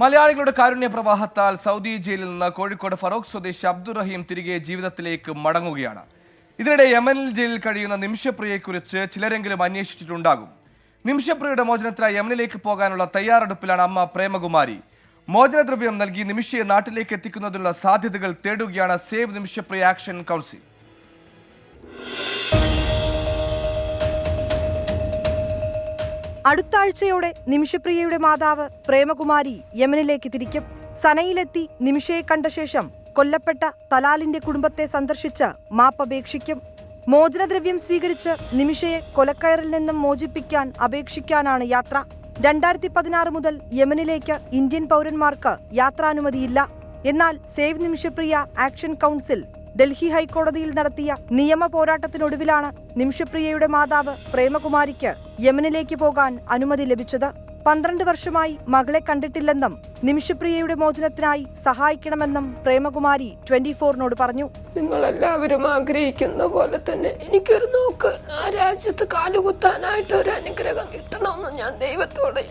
മലയാളികളുടെ കാരുണ്യ പ്രവാഹത്താൽ സൗദി ജയിലിൽ നിന്ന് കോഴിക്കോട് ഫറോക്ക് സ്വദേശി അബ്ദുറഹീം തിരികെ ജീവിതത്തിലേക്ക് മടങ്ങുകയാണ്. ഇതിനിടെ യമനിൽ ജയിലിൽ കഴിയുന്ന നിമിഷപ്രിയയെക്കുറിച്ച് ചിലരെങ്കിലും അന്വേഷിച്ചിട്ടുണ്ടാകും. നിമിഷപ്രിയയുടെ മോചനത്തിനായി യമനിലേക്ക് പോകാനുള്ള തയ്യാറെടുപ്പിലാണ് അമ്മ പ്രേമകുമാരി. മോചനദ്രവ്യം നൽകി നിമിഷയെ നാട്ടിലേക്ക് എത്തിക്കുന്നതിനുള്ള സാധ്യതകൾ തേടുകയാണ് സേവ് നിമിഷപ്രിയ ആക്ഷൻ കൗൺസിൽ. അടുത്ത ആഴ്ചയോടെ നിമിഷപ്രിയയുടെ മാതാവ് പ്രേമകുമാരി യമനിലേക്ക് തിരിക്കും. സനയിലെത്തി നിമിഷയെ കണ്ട ശേഷം കൊല്ലപ്പെട്ട തലാലിന്റെ കുടുംബത്തെ സന്ദർശിച്ച് മാപ്പപേക്ഷിക്കും മോചനദ്രവ്യം സ്വീകരിച്ച് നിമിഷയെ കൊലക്കയറിൽ നിന്നും മോചിപ്പിക്കാൻ അപേക്ഷിക്കാനാണ് യാത്ര. രണ്ടായിരത്തി പതിനാറ് മുതൽ യമനിലേക്ക് ഇന്ത്യൻ പൗരന്മാർക്ക് യാത്രാനുമതിയില്ല. എന്നാൽ save Nimishapriya action council Delhi ഹൈക്കോടതിയിൽ നടത്തിയ നിയമ പോരാട്ടത്തിനൊടുവിലാണ് നിമിഷപ്രിയയുടെ മാതാവ് പ്രേമകുമാരിക്ക് യമനിലേക്ക് പോകാൻ അനുമതി ലഭിച്ചത്. പന്ത്രണ്ട് വർഷമായി മകളെ കണ്ടിട്ടില്ലെന്നും നിമിഷപ്രിയയുടെ മോചനത്തിനായി സഹായിക്കണമെന്നും പ്രേമകുമാരി ട്വന്റി ഫോറിനോട് പറഞ്ഞു. നിങ്ങളെല്ലാവരും ആഗ്രഹിക്കുന്ന പോലെ തന്നെ എനിക്കൊരു നോക്ക്. ആ രാജ്യത്ത് കാലുകുത്താനായിട്ട് ഒരു അനുഗ്രഹം കിട്ടണമെന്ന് ഞാൻ ദൈവത്തോട്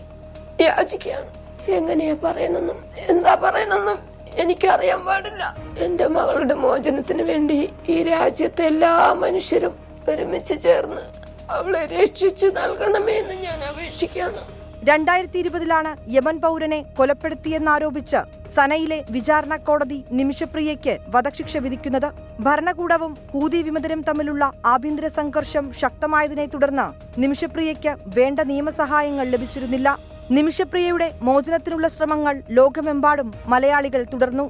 യാചിക്കുകയാണ്. എങ്ങനെയാ പറയണമെന്നും? എന്താ പറയണമെന്നും? എനിക്കറിയാൻ പാടില്ല. എന്റെ മകളുടെ മോചനത്തിന് വേണ്ടി ഈ രാജ്യത്തെ എല്ലാ മനുഷ്യരും ഒരുമിച്ച് ചേർന്ന് അവളെ രക്ഷിച്ചു നൽകണമേ എന്ന് ഞാൻ അപേക്ഷിക്കുന്നു. രണ്ടായിരത്തി ഇരുപതിലാണ് യമൻ പൗരനെ കൊലപ്പെടുത്തിയെന്നാരോപിച്ച് സനയിലെ വിചാരണ കോടതി നിമിഷപ്രിയയ്ക്ക് വധശിക്ഷ വിധിക്കുന്നത് ഭരണകൂടവും ഹൂതി വിമതരും തമ്മിലുള്ള ആഭ്യന്തര സംഘർഷം ശക്തമായതിനെ തുടർന്ന് നിമിഷപ്രിയയ്ക്ക് വേണ്ട നിയമസഹായങ്ങൾ ലഭിച്ചിരുന്നില്ല. നിമിഷപ്രിയയുടെ മോചനത്തിനുള്ള ശ്രമങ്ങൾ ലോകമെമ്പാടും മലയാളികൾ തുടർന്നു.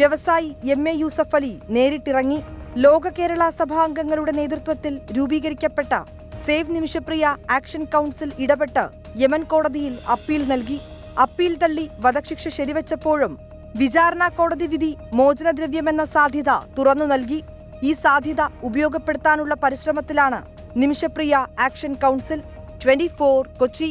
വ്യവസായി എം എ യൂസഫ് അലി നേരിട്ടിറങ്ങി. ലോക കേരള സഭാംഗങ്ങളുടെ നേതൃത്വത്തിൽ രൂപീകരിക്കപ്പെട്ട സേവ് നിമിഷപ്രിയ ആക്ഷൻ കൗൺസിൽ ഇടപെട്ട് യമൻ കോടതിയിൽ അപ്പീൽ നൽകി. അപ്പീൽ തള്ളി വധശിക്ഷ ശരിവച്ചപ്പോഴും വിചാരണ കോടതി വിധി മോചനദ്രവ്യമെന്ന സാധ്യത തുറന്നു നൽകി. ഈ സാധ്യത ഉപയോഗപ്പെടുത്താനുള്ള പരിശ്രമത്തിലാണ് Nimishapriya action council twenty Kochi